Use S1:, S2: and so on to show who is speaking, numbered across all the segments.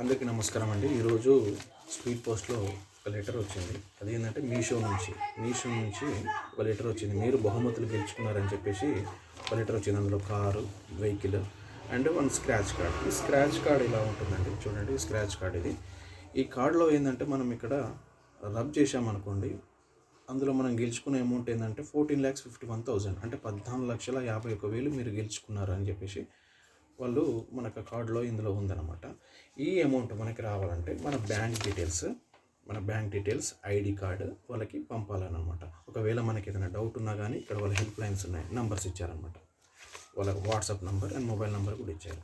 S1: అందరికీ నమస్కారం అండి. ఈరోజు స్పీడ్ పోస్ట్లో ఒక లెటర్ వచ్చింది. అది ఏంటంటే మీషో నుంచి మీషో నుంచి ఒక లెటర్ వచ్చింది. మీరు బహుమతులు గెలుచుకున్నారని చెప్పేసి ఒక లెటర్ వచ్చింది. అందులో car vehicle and one scratch card. ఈ స్క్రాచ్ కార్డ్ ఇలా ఉంటుందండి? చూడండి స్క్రాచ్ కార్డ్ ఇది. ఈ కార్డులో ఏంటంటే మనం ఇక్కడ రబ్ చేసామనుకోండి అందులో మనం గెలుచుకున్న అమౌంట్ ఏంటంటే fourteen lakhs fifty one thousand. అంటే పద్నాలుగు లక్షల యాభై ఒక వేలు మీరు గెలుచుకున్నారు అని చెప్పేసి వాళ్ళు మనకు కార్డులో ఇందులో ఉందన్నమాట. ఈ అమౌంట్ మనకి రావాలంటే మన బ్యాంక్ డీటెయిల్స్ మన బ్యాంక్ డీటెయిల్స్ ఐడి కార్డు వాళ్ళకి పంపాలన్నమాట. ఒకవేళ మనకి ఏదైనా డౌట్ ఉన్నా కానీ ఇక్కడ వాళ్ళ హెల్ప్ లైన్స్ ఉన్నాయి నంబర్స్ ఇచ్చారనమాట వాళ్ళకి WhatsApp number and mobile number కూడా ఇచ్చారు.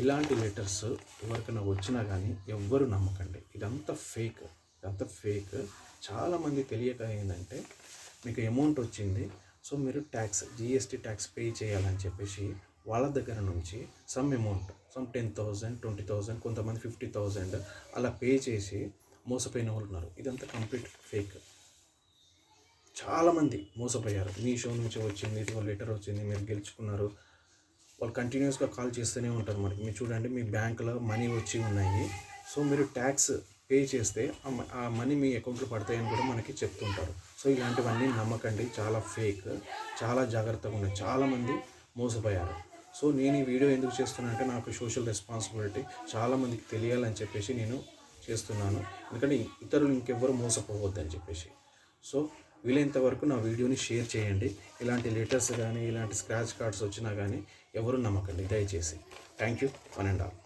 S1: ఇలాంటి లెటర్స్ ఎవరికైనా వచ్చినా కానీ ఎవ్వరు నమ్మకండి. ఇదంతా ఫేక్ ఇదంతా ఫేక్ చాలామంది తెలియక ఏంటంటే మీకు అమౌంట్ వచ్చింది సో మీరు ట్యాక్స్ జిఎస్టీ ట్యాక్స్ పే చేయాలని చెప్పేసి వాళ్ళ దగ్గర నుంచి some amount some ten thousand twenty thousand కొంతమంది ఫిఫ్టీ థౌజండ్ అలా పే చేసి మోసపోయిన వాళ్ళు ఉన్నారు. ఇదంతా కంప్లీట్ ఫేక్ చాలామంది మోసపోయారు. మీ షో నుంచి వచ్చింది ఇదిగో లెటర్ వచ్చింది మీరు గెలుచుకున్నారు. వాళ్ళు కంటిన్యూస్గా కాల్ చేస్తూనే ఉంటారు మనకి మీరు చూడండి మీ బ్యాంకులో మనీ వచ్చి ఉన్నాయి. సో మీరు ట్యాక్స్ పే చేస్తే ఆ ఆ మనీ మీ అకౌంట్లో పడతాయని కూడా మనకి చెప్తుంటారు సో ఇలాంటివన్నీ నమ్మకండి. చాలా ఫేక్ చాలా జాగ్రత్తగా ఉన్నాయి చాలామంది మోసపోయారు. సో నేను ఈ వీడియో ఎందుకు చేస్తున్నానంటే నాకు సోషల్ రెస్పాన్సిబిలిటీ చాలామందికి తెలియాలని చెప్పేసి నేను చేస్తున్నాను. ఎందుకంటే ఇతరులు ఇంకెవ్వరు మోసపోవద్దని చెప్పేసి. సో వీలైనంత వరకు నా వీడియోని షేర్ చేయండి. ఇలాంటి లెటర్స్ కానీ ఇలాంటి స్క్రాచ్ కార్డ్స్ వచ్చినా కానీ ఎవరు నమ్మకండి. దయచేసి. Thank you one and all